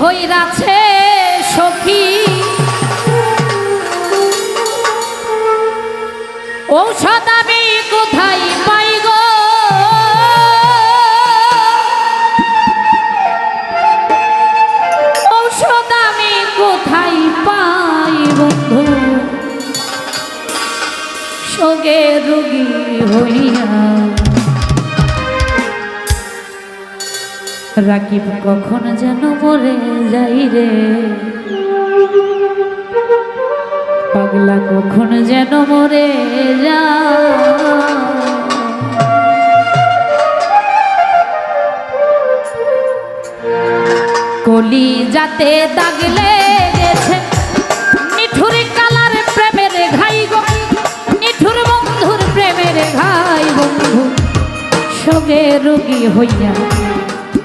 ধৈরাছে সখী। ঔষধ আমি কোথায় পাই গো? ঔষধ আমি কোথায় পাই বন্ধু? সগে রোগী হইয়া রাকিব কখন যেন মরে যাই রে? পাগলা কখন যেন মরে যা কলি যাতে দাগলে গেছে নিঠুর কালার প্রেমের ঘাই গো। নিঠুর বন্ধুর প্রেমের ঘাই বন্ধু। সগে রোগী হইয়া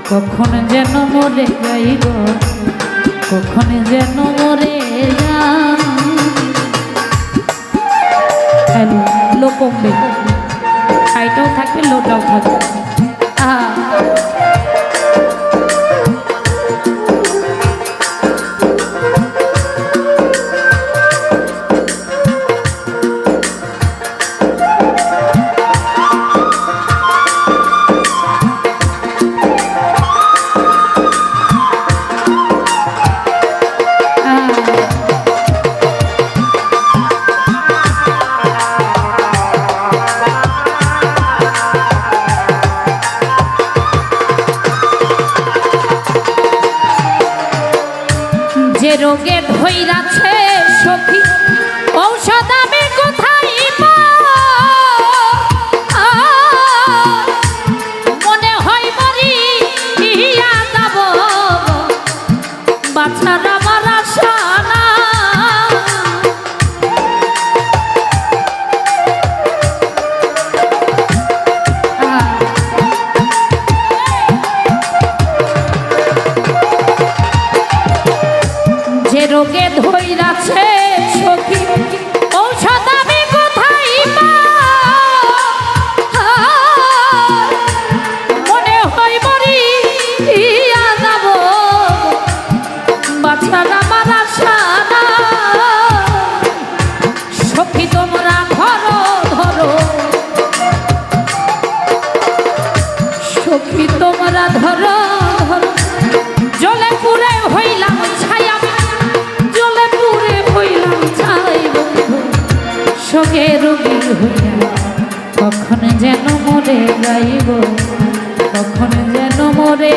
কখন যেন মরে যাইব কখন যেন মরে হ্যালো লো কমবে হাইটাও থাকবে, লোটাও থাকবে। আহা। ধৈরাছে কখন যেন মরে গাইব কখন যেন মরে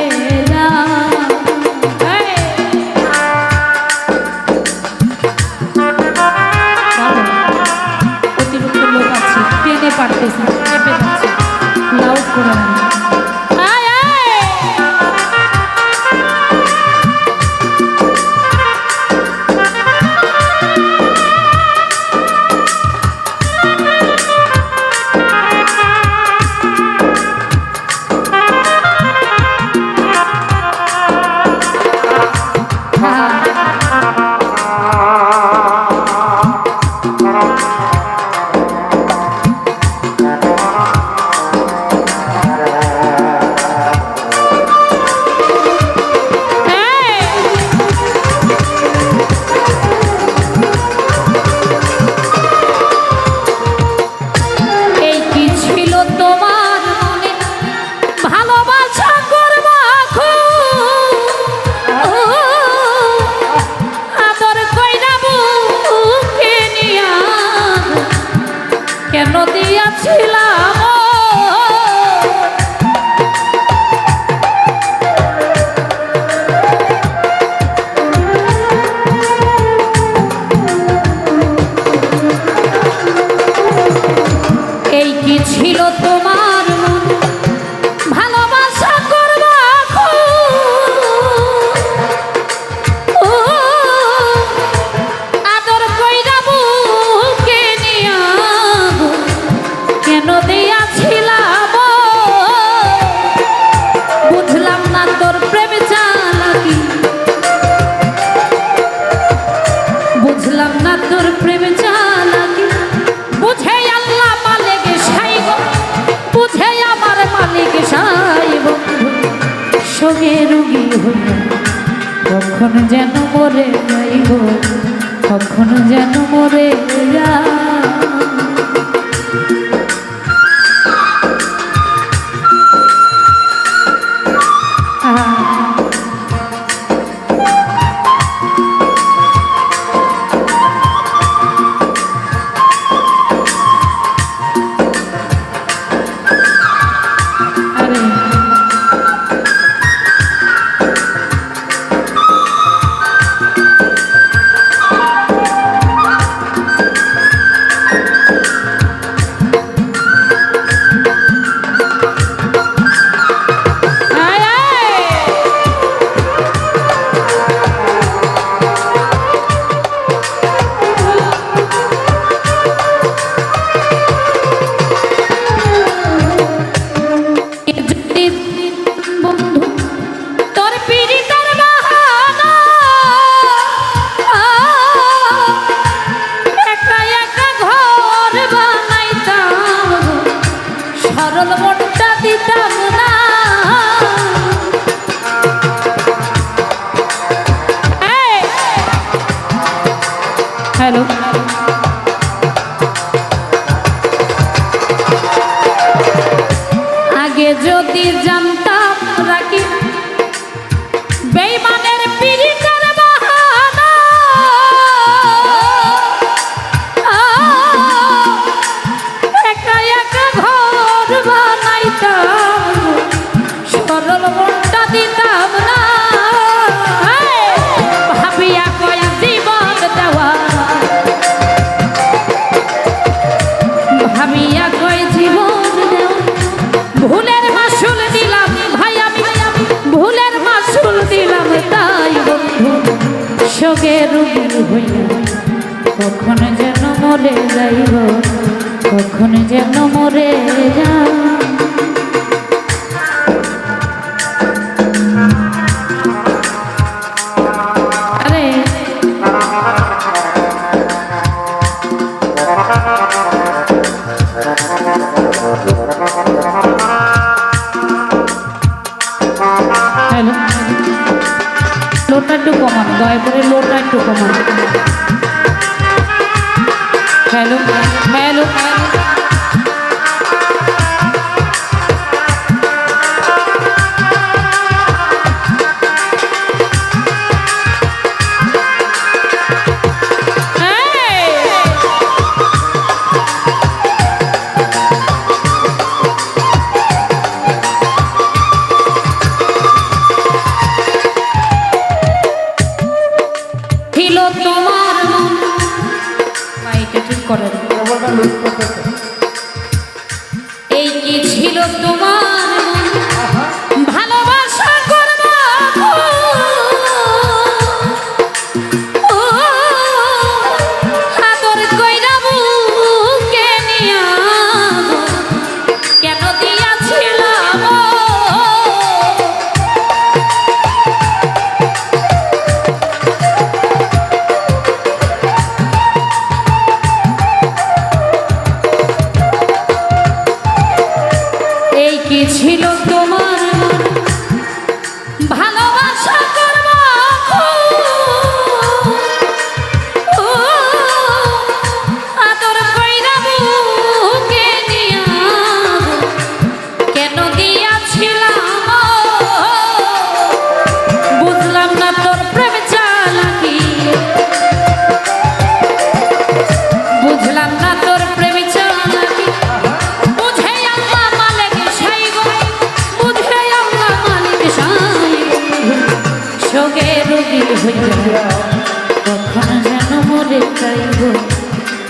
ছিল তোমার কি কখন যেন মরে যাইব কখন যেন মরে যা মরে যা। লোটা একটু কমান দয়া করে লোটা একটু কমান। হ্যালো। Hello hello. করেন এই কি ছিল তোমার